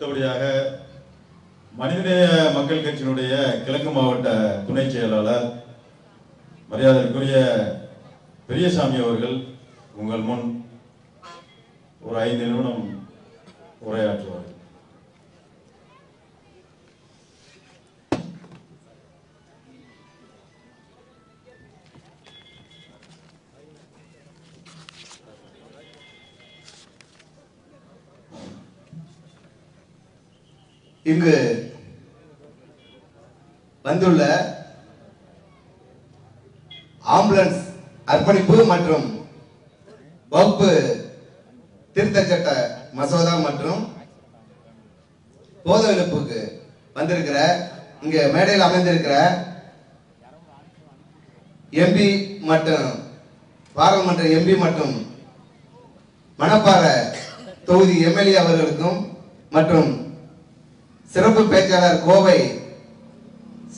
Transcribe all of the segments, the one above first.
அடுத்தபடியாக மனிதநேய மக்கள் கட்சியினுடைய கிழக்கு மாவட்ட துணை செயலாளர் மரியாதைக்குரிய பெரியசாமி அவர்கள் உங்கள் முன் ஒரு ஐந்து நிமிடம் உரையாற்றுவார். இங்கு வந்துள்ள ஆம்புலன்ஸ் அர்ப்பணிப்பு மற்றும் வகுப்பு திருத்த சட்ட மசோதா மற்றும் போத இழப்புக்கு வந்திருக்கிற இங்க மேடையில் அமைந்திருக்கிற எம்பி மற்றும் பாராளுமன்ற எம்பி மற்றும் மணப்பாறை தொகுதி எம்எல்ஏ அவர்களுக்கும் மற்றும் சிறப்பு பேச்சாளர் கோவை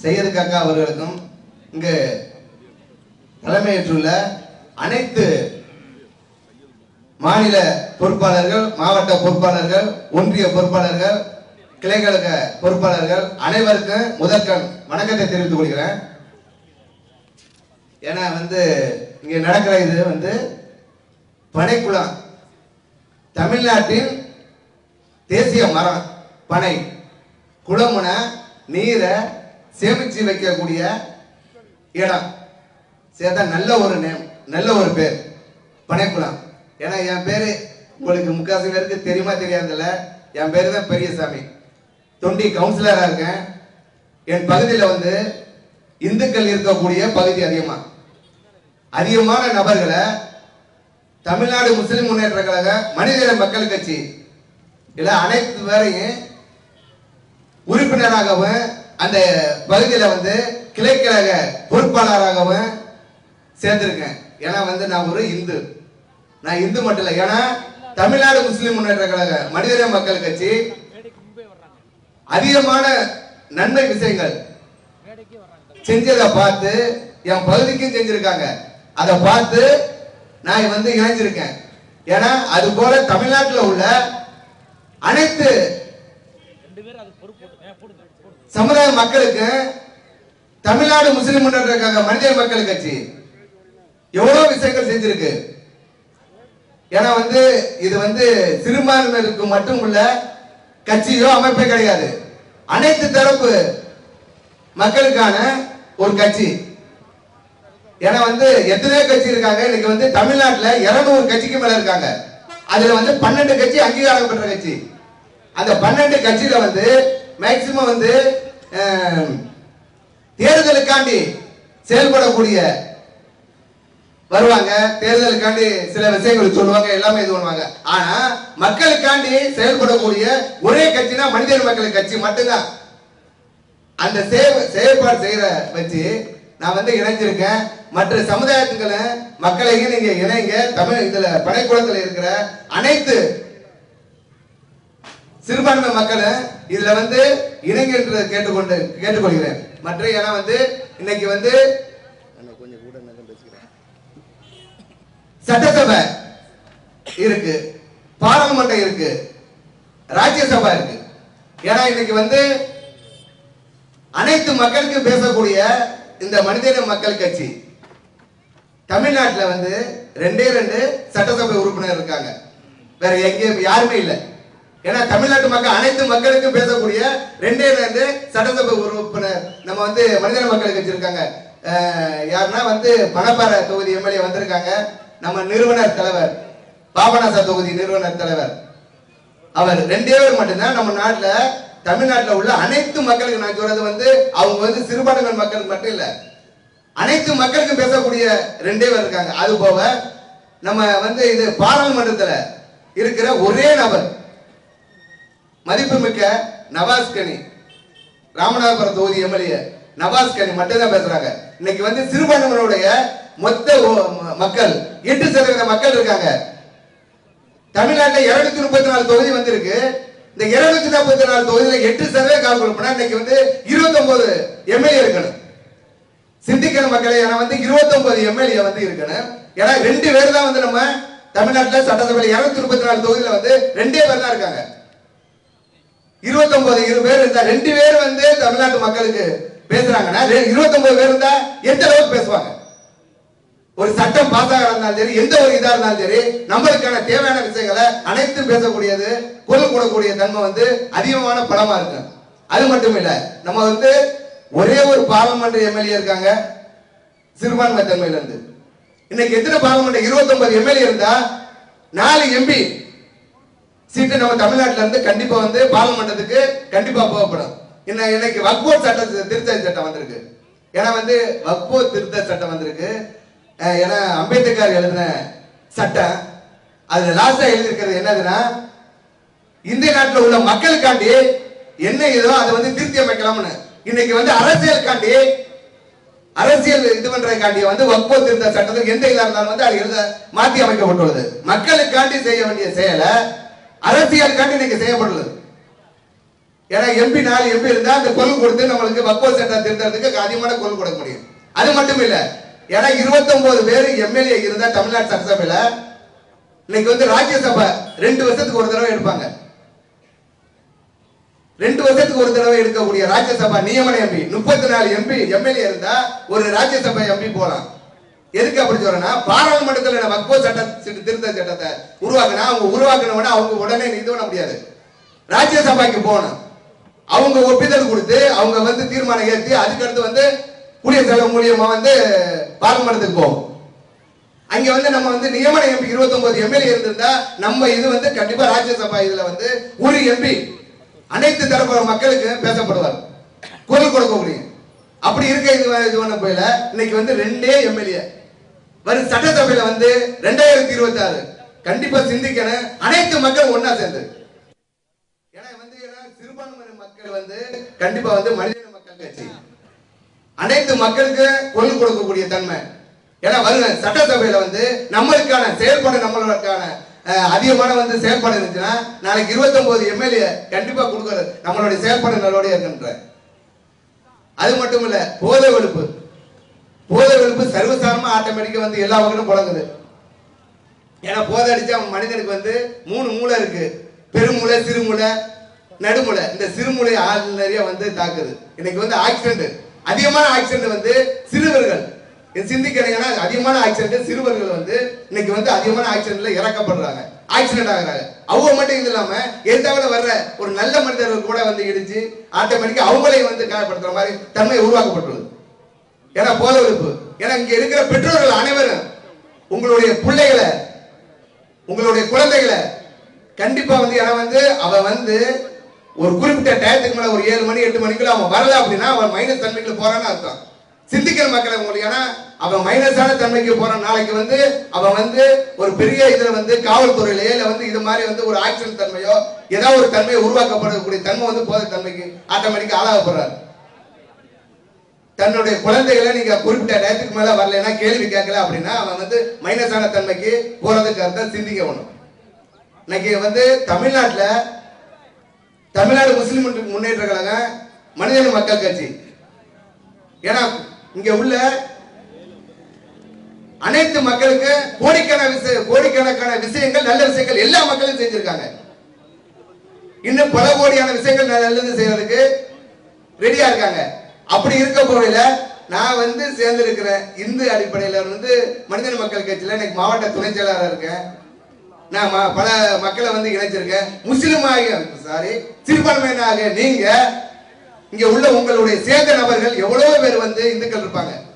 செய்யது காக்கா அவர்களுக்கும் இங்கு தலைமையேற்றுள்ள அனைத்து மாநில பொறுப்பாளர்கள் மாவட்ட பொறுப்பாளர்கள் ஒன்றிய பொறுப்பாளர்கள் கிளைக்கழக பொறுப்பாளர்கள் அனைவருக்கும் முதற்கண் வணக்கத்தை தெரிவித்துக் கொள்கிறேன். ஏன்னா வந்து இங்க நடக்கிற இது வந்து பனைக்குளம் தமிழ்நாட்டின் தேசிய மரம் பனை குளமுன நீரை சேமிச்சு வைக்கக்கூடிய இடம். சேர்த்தா நல்ல ஒரு நேம் நல்ல ஒரு பேர். பனைக்குளம். ஏன்னா என் பேரு உங்களுக்கு முக்காசி பேருக்கு தெரியுமா தெரியாதுல்ல. என் பேரு தான் பெரியசாமி. தொண்டி கவுன்சிலராக இருக்கேன். என் பகுதியில் வந்து இந்துக்கள் இருக்கக்கூடிய பகுதி அதிகமா. அதிகமான நபர்களை தமிழ்நாடு முஸ்லிம் முன்னேற்ற கழக மனிதநேய மக்கள் கட்சி. இல்லை அனைத்து பேரையும் உறுப்பினராகவும் அந்த பகுதியில் வந்து கிளைக்கழக பொறுப்பாளராகவும் சேர்ந்திருக்கேன். ஏன்னா வந்து நான் ஒரு இந்து. நான் இந்து மட்டும் இல்லை ஏன்னா தமிழ்நாடு முஸ்லிம் முன்னேற்ற கழக மனிதநேய மக்கள் கட்சி அதிகமான நன்மை விஷயங்கள் செஞ்சதை பார்த்து என் பகுதிக்கும் செஞ்சிருக்காங்க. அதை பார்த்து நான் வந்து இணைஞ்சிருக்கேன். ஏன்னா அது போல தமிழ்நாட்டில் உள்ள அனைத்து சமுதாய மக்களுக்கு தமிழ்நாடு முஸ்லிம் முன்னேற்ற கழக மனித மக்கள் கட்சி எவ்வளவு விஷயங்கள் செஞ்சிருக்கு? ஏன்னா வந்து இது வந்து சிறுபான்மையினருக்கு மட்டும் உள்ள கட்சியோ அமைப்பே கிடையாது. அனைத்து தரப்பு மக்களுக்கான ஒரு கட்சி. ஏன்னா வந்து எத்தனையோ கட்சி இருக்காங்க. இன்னைக்கு வந்து தமிழ்நாட்டில் இருநூறு கட்சிக்கு மேல இருக்காங்க. அதுல வந்து பன்னெண்டு கட்சி அங்கீகாரம் பெற்ற கட்சி. அந்த பன்னெண்டு கட்சியில வந்து மேக்சிமம் வந்து தேர்தலுக்காண்டி செயல்படக்கூடிய வருவாங்க. தேர்தலுக்காண்டி சில விஷயங்கள் சொல்லுவாங்க எல்லாமே இது பண்ணுவாங்க. ஆனா மக்களுக்காண்டி செயல்படக்கூடிய ஒரே கட்சினா மனிதர் மக்கள் கட்சி மட்டும்தான். அந்த சேவை செயல்பாடு செய்யற வச்சு நான் வந்து இணைஞ்சிருக்கேன். மற்ற சமுதாயத்துக்களை மக்களையும் நீங்க இணைங்க. தமிழ் இதுல பனைக்குளத்துல இருக்கிற அனைத்து சிறுபான்மை மக்களை இதுல வந்து இணைங்க என்று கேட்டுக்கொண்டு கேட்டுக்கொள்கிறேன். மற்ற ஏன்னா வந்து இன்னைக்கு வந்து கொஞ்சம் கூட பேசுகிறேன் சட்டசபை இருக்கு பாராளுமன்றம் இருக்கு ராஜ்யசபா இருக்கு. ஏன்னா இன்னைக்கு வந்து அனைத்து மக்களுக்கும் பேசக்கூடிய இந்த மனிதன மக்கள் கட்சி தமிழ்நாட்டில் வந்து ரெண்டே ரெண்டு சட்டசபை உறுப்பினர் இருக்காங்க. வேற எங்கேயும் யாருமே இல்லை. ஏன்னா தமிழ்நாட்டு மக்கள் அனைத்து மக்களுக்கும் பேசக்கூடிய ரெண்டே ரெண்டு சட்டசபை உறுப்பினர். நம்ம வந்து மனிதன மக்கள் கட்சி இருக்காங்க யாருன்னா வந்து பணப்பாறை தொகுதி எம்எல்ஏ வந்திருக்காங்க. நம்ம நிறுவனர் தலைவர் பாபநாசா தொகுதி நிறுவனர் தலைவர். அவர் ரெண்டே பேர் மட்டும்தான் நம்ம நாட்டில் தமிழ்நாட்டில் உள்ள அனைத்து மக்களுக்கு நான் சொல்றது வந்து அவங்க வந்து சிறுபான்மை மக்களுக்கு மட்டும் இல்லை. அனைத்து மக்களுக்கும் பேசக்கூடிய ரெண்டே பேர் இருக்காங்க. அது போக நம்ம வந்து இது பாராளுமன்றத்தில் இருக்கிற ஒரே நபர் மதிப்புமிக்க நவாஸ் கனி ராமநாதபுரம் தொகுதி எம்எல்ஏ நவாஸ் கனி மட்டும்தான் பேசுறாங்க. இன்னைக்கு வந்து சிறுபான்மையினுடைய மொத்த ம- மக்கள் எட்டு சதவீத மக்கள் இருக்காங்க. தமிழ்நாட்டில் இருநூத்தி முப்பத்தி நாலு தொகுதி வந்திருக்கு. இந்த இருநூத்தி நாற்பத்தி நாலு தொகுதியில் எட்டு சதவீத கால் கொடுப்பனா இன்னைக்கு வந்து இருபத்தி ஒன்பது எம்எல்ஏ இருக்கணும். சிந்திக்கணும் மக்களை ஏன்னா வந்து இருபத்தி ஒன்பது எம்எல்ஏ வந்து இருக்கணும். ஏன்னா ரெண்டு பேர் தான் வந்து நம்ம தமிழ்நாட்டில் சட்டசபையில் இருநூத்தி முப்பத்தி நாலு தொகுதியில் வந்து ரெண்டே பேர் தான் இருக்காங்க. இருபத்தொன்பது இரு பேர் இருந்தா ரெண்டு பேர் வந்து தமிழ்நாட்டு மக்களுக்கு பேசுறாங்கன்னா ரெ- இருபத்தொன்பது பேர் இருந்தா எந்த அளவுக்கு பேசுவாங்க? ஒரு சட்டம் பாஸ் இருந்தாலும் சரி எந்த ஒரு இதா இருந்தாலும் சரி நம்மளுக்கான தேவையான விஷயங்களை அனைத்தும் பேசக்கூடியது குரல் கூடக்கூடிய தன்மை வந்து அதிகமான பலமா இருக்கு. அது மட்டும் இல்ல நம்ம வந்து ஒரே ஒரு பாராளுமன்ற எம்எல்ஏ இருக்காங்க சிறுபான்மை தன்மையில இருந்து இன்னைக்கு எத்தனை பாராளுமன்ற இருபத்தி ஒன்பது எம்எல்ஏ இருந்தா நாலு எம்பி சீட்டு நம்ம தமிழ்நாட்டில இருந்து கண்டிப்பா வந்து பார்லமெண்டத்துக்கு கண்டிப்பா போகப்படும். இன்ன- இன்னைக்கு வக்போ சட்ட திருத்த சட்டம் வந்திருக்கு. ஏன்னா வந்து வக்போ திருத்த சட்டம் வந்திருக்கு. ஏன்னா அம்பேத்கர் எழுதின சட்டம். அதுல லாஸ்டா எழுதியிருக்கிறது என்னதுன்னா இந்திய நாட்டில் உள்ள மக்களுக்காண்டி என்ன ஏதோ அதை வந்து திருத்தி அமைக்கலாம்னு இன்னைக்கு வந்து அரசியலுக்காண்டி அரசியல் இது பண்றதுக்காண்டி வந்து வக்போ திருத்த சட்டத்துக்கு எந்த இதா இருந்தாலும் வந்து அது எழுத மாத்தி அமைக்கப்பட்டுள்ளது. மக்களுக்காண்டி செய்ய வேண்டிய செயலை அரசியலுக்காண்டி நீங்க செய்யப்படல. ஏன்னா எம்பி நாலு எம்பி இருந்தா அந்த கொல் கொடுத்து நம்மளுக்கு வக்போ சட்டம் திருத்தறதுக்கு அதிகமான கொல் கொடுக்க முடியும். அது மட்டும் இல்ல ஏன்னா 29 பேர் எம்எல்ஏ இருந்தா தமிழ்நாடு சட்டசபையில இன்னைக்கு வந்து ராஜ்யசபா ரெண்டு வருஷத்துக்கு ஒரு தடவை எடுப்பாங்க. ரெண்டு வருஷத்துக்கு ஒரு தடவை எடுக்கக்கூடிய ராஜ்யசபா நியமன எம்பி முப்பத்தி நாலு எம்பி எம்எல்ஏ இருந்தா ஒரு ராஜ்யசபா எம்பி போலாம். எதுக்கு அப்படி சொல்றேன்னா பாராளுமன்றத்தில் நம்ம வக்போ சட்ட திருத்த சட்டத்தை உருவாக்கினா அவங்க உருவாக்குன உடனே அவங்க உடனே இது பண்ண முடியாது. ராஜ்யசபாக்கு போகணும் அவங்க ஒப்புதல் கொடுத்து அவங்க வந்து தீர்மானம் ஏற்றி அதுக்கடுத்து வந்து குடியரசுத் தலைவர் மூலியமா வந்து பாராளுமன்றத்துக்கு போகும் அங்க வந்து நம்ம வந்து நியமன எம்பி 29 எம்எல்ஏ இருந்திருந்தா நம்ம இது வந்து கண்டிப்பா ராஜ்யசபா இதுல வந்து ஒரு எம்பி அனைத்து தரப்பு மக்களுக்கு பேசப்படுவார். குரல் கொடுக்க முடியும். அப்படி இருக்க இது இது பண்ண போயில இன்னைக்கு வந்து ரெண்டே எம்எல்ஏ. வரும் சட்டசபையில வந்து ரெண்டாயிரத்தி இருபத்தி ஆறு கண்டிப்பா சிந்திக்கணும். அனைத்து மக்கள் ஒன்னா சேர்ந்து. ஏன்னா வந்து ஏன்னா சிறுபான்மையின மக்கள் வந்து கண்டிப்பா வந்து மனித மக்கள் கட்சி. அனைத்து மக்களுக்கு கொண்டு கொடுக்கக்கூடிய தன்மை. ஏன்னா வருங்க சட்டசபையில வந்து நம்மளுக்கான செயல்பாடு நம்மளுக்கான அதிகமான வந்து செயல்பாடு இருந்துச்சுன்னா நாளைக்கு 29 எம்எல்ஏ கண்டிப்பா கொடுக்கறது நம்மளுடைய செயல்பாடு நல்லபடியா இருக்கின்ற. அது மட்டும் இல்ல போதை வெளுப்பு போதை வெறுப்பு சர்வசாரமாக ஆட்டோமேட்டிக்கா வந்து எல்லா வகையிலும் புழங்குது. ஏன்னா போதை அடிச்சா மனிதனுக்கு வந்து மூணு மூளை இருக்கு. பெருமூளை சிறுமூளை நடுமூளை. இந்த சிறுமூளை ஆள் நிறைய வந்து தாக்குது. இன்னைக்கு வந்து ஆக்சிடென்ட் அதிகமான ஆக்சிடென்ட் வந்து சிறுவர்கள். இது சிந்திக்கிறீங்கன்னா அதிகமான ஆக்சிடென்ட் சிறுவர்கள் வந்து இன்னைக்கு வந்து அதிகமான ஆக்சிடென்ட்ல இறக்கப்படுறாங்க. ஆக்சிடென்ட் ஆகுறாங்க. அவங்க மட்டும் இது இல்லாம எதிர்த்தாவில வர்ற ஒரு நல்ல மனிதர்கள் கூட வந்து இடிச்சு ஆட்டோமேட்டிக்கா அவங்களையும் வந்து காயப்படுத்துற மாதிரி தன்மை உருவாக்கப்பட்டுள்ளது. ஏன்னா போத வெறுப்பு ஏன்னா இங்க இருக்கிற பெற்றோர்கள் அனைவரும் உங்களுடைய பிள்ளைகளை உங்களுடைய குழந்தைகளை கண்டிப்பா வந்து ஏன்னா வந்து அவ வந்து ஒரு குறிப்பிட்ட டயத்துக்கு மேல ஒரு ஏழு மணி எட்டு மணிக்குள்ள அவன் வரல அப்படின்னா அவன் மைனஸ் தன்மைக்குள்ள போறான்னு அர்த்தம். சிந்திக்கிற மக்களை உங்களுக்கு ஏன்னா அவன் மைனஸான தன்மைக்கு போறான். நாளைக்கு வந்து அவன் வந்து ஒரு பெரிய இதுல வந்து காவல்துறையிலேயே இல்ல வந்து இது மாதிரி வந்து ஒரு ஆக்சிடென்ட் தன்மையோ ஏதாவது ஒரு தன்மையை உருவாக்கப்படக்கூடிய தன்மை வந்து போதை தன்மைக்கு ஆட்டோமேட்டிக்கா ஆளாகப்படுறாரு. தன்னுடைய குழந்தைகளை நீங்க குறிப்பிட்ட நேரத்துக்கு மேல வரலைன்னா கேள்வி கேட்கல அப்படின்னா அவன் வந்து மைனஸான தன்மைக்கு போறதுக்கு அர்த்தம் சிந்திக்க வேணும். இன்னைக்கு வந்து தமிழ்நாட்டில் தமிழ்நாடு முஸ்லிம் முன்னேற்ற கழகம் மனிதன மக்கள் கட்சி. ஏன்னா இங்க உள்ள அனைத்து மக்களுக்கு கோடிக்கணக்கான கோடிக்கணக்கான விஷயங்கள் நல்ல விஷயங்கள் எல்லா மக்களும் செஞ்சிருக்காங்க. இன்னும் பல கோடியான விஷயங்கள் நல்லது செய்யறதுக்கு ரெடியா இருக்காங்க. அப்படி இருக்க போகையில நான் வந்து சேர்ந்திருக்கிறேன் இந்து அடிப்படையில வந்து மனிதன மக்கள் கட்சியில இன்னைக்கு மாவட்ட துணை செயலாளர் இருக்கேன். நான் ம- பல மக்களை வந்து இணைச்சிருக்கேன். ஆகிய சாரி சிறுபான்மையினாக நீங்க இங்க உள்ள உங்களுடைய சேர்ந்த நபர்கள் எவ்வளவு பேர் வந்து இந்துக்கள் இருப்பாங்க.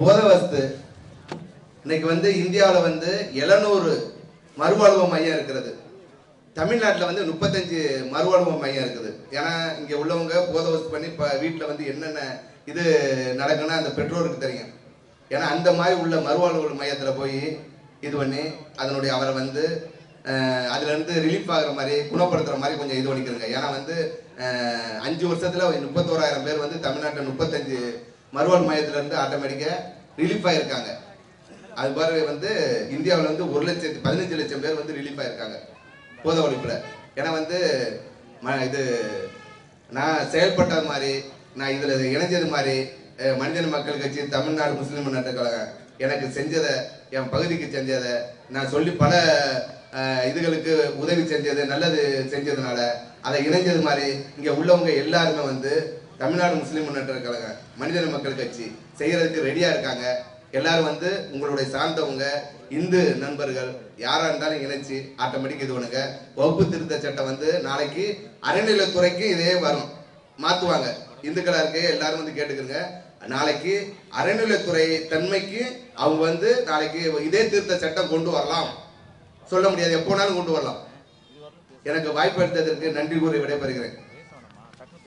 போதவஸ்து. இன்னைக்கு வந்து இந்தியாவில் வந்து எழுநூறு மறுவாழ்வு மையம் இருக்கிறது தமிழ்நாட்டில் வந்து முப்பத்தஞ்சு மறுவாழ்வு மையம் இருக்குது. ஏன்னா இங்கே உள்ளவங்க போதவஸ்து பண்ணி இப்போ வீட்டில் வந்து என்னென்ன இது நடக்குன்னா அந்த பெற்றோருக்கு தெரியும். ஏன்னா அந்த மாதிரி உள்ள மறுவாழ்வு மையத்தில் போய் இது பண்ணி அதனுடைய அவரை வந்து அதுலேருந்து ரிலீஃப் ஆகிற மாதிரி குணப்படுத்துகிற மாதிரி கொஞ்சம் இது பண்ணிக்கிறங்க ஏன்னா வந்து அஞ்சு வருஷத்தில் முப்பத்தோராயிரம் பேர் வந்து தமிழ்நாட்டில் முப்பத்தஞ்சு மறுவாழ் மையத்துல இருந்து ரிலீஃப் ஆகிருக்காங்க அது மாதிரி வந்து இந்தியாவில் வந்து ஒரு லட்சத்து பதினஞ்சு லட்சம் பேர் வந்து ரிலீஃப் ஆயிருக்காங்க போத ஒழிப்பில். ஏன்னா வந்து ம- இது நான் செயல்பட்டது மாதிரி நான் இதில் இணைஞ்சது மாதிரி மனிதன் மனிதன மக்கள் கட்சி தமிழ்நாடு முஸ்லீம் முன்னேற்ற கழகம் எனக்கு செஞ்சதை என் பகுதிக்கு செஞ்சதை நான் சொல்லி பல இதுகளுக்கு உதவி செஞ்சது நல்லது செஞ்சதுனால அதை இணைஞ்சது மாதிரி இங்கே உள்ளவங்க எல்லாருமே வந்து தமிழ்நாடு முஸ்லீம் முன்னேற்ற கழகம் மனிதன மக்கள் கட்சி செய்யறதுக்கு ரெடியா இருக்காங்க. எல்லாரும் வந்து உங்களுடைய சார்ந்தவங்க இந்து நண்பர்கள் யாரா இருந்தாலும் இணைச்சு ஆட்டோமேட்டிக் இது பண்ணுங்க. வகுப்பு திருத்த சட்டம் வந்து நாளைக்கு அறநிலைத்துறைக்கு இதே வரும். மாத்துவாங்க. இந்துக்களா இருக்க எல்லாரும் வந்து கேட்டுக்கிறங்க நாளைக்கு அறநிலைத்துறை தன்மைக்கு அவங்க வந்து நாளைக்கு இதே திருத்த சட்டம் கொண்டு வரலாம். சொல்ல முடியாது. எப்போனாலும் கொண்டு வரலாம். எனக்கு வாய்ப்பு எடுத்ததற்கு நன்றி கூறி விடைபெறுகிறேன்.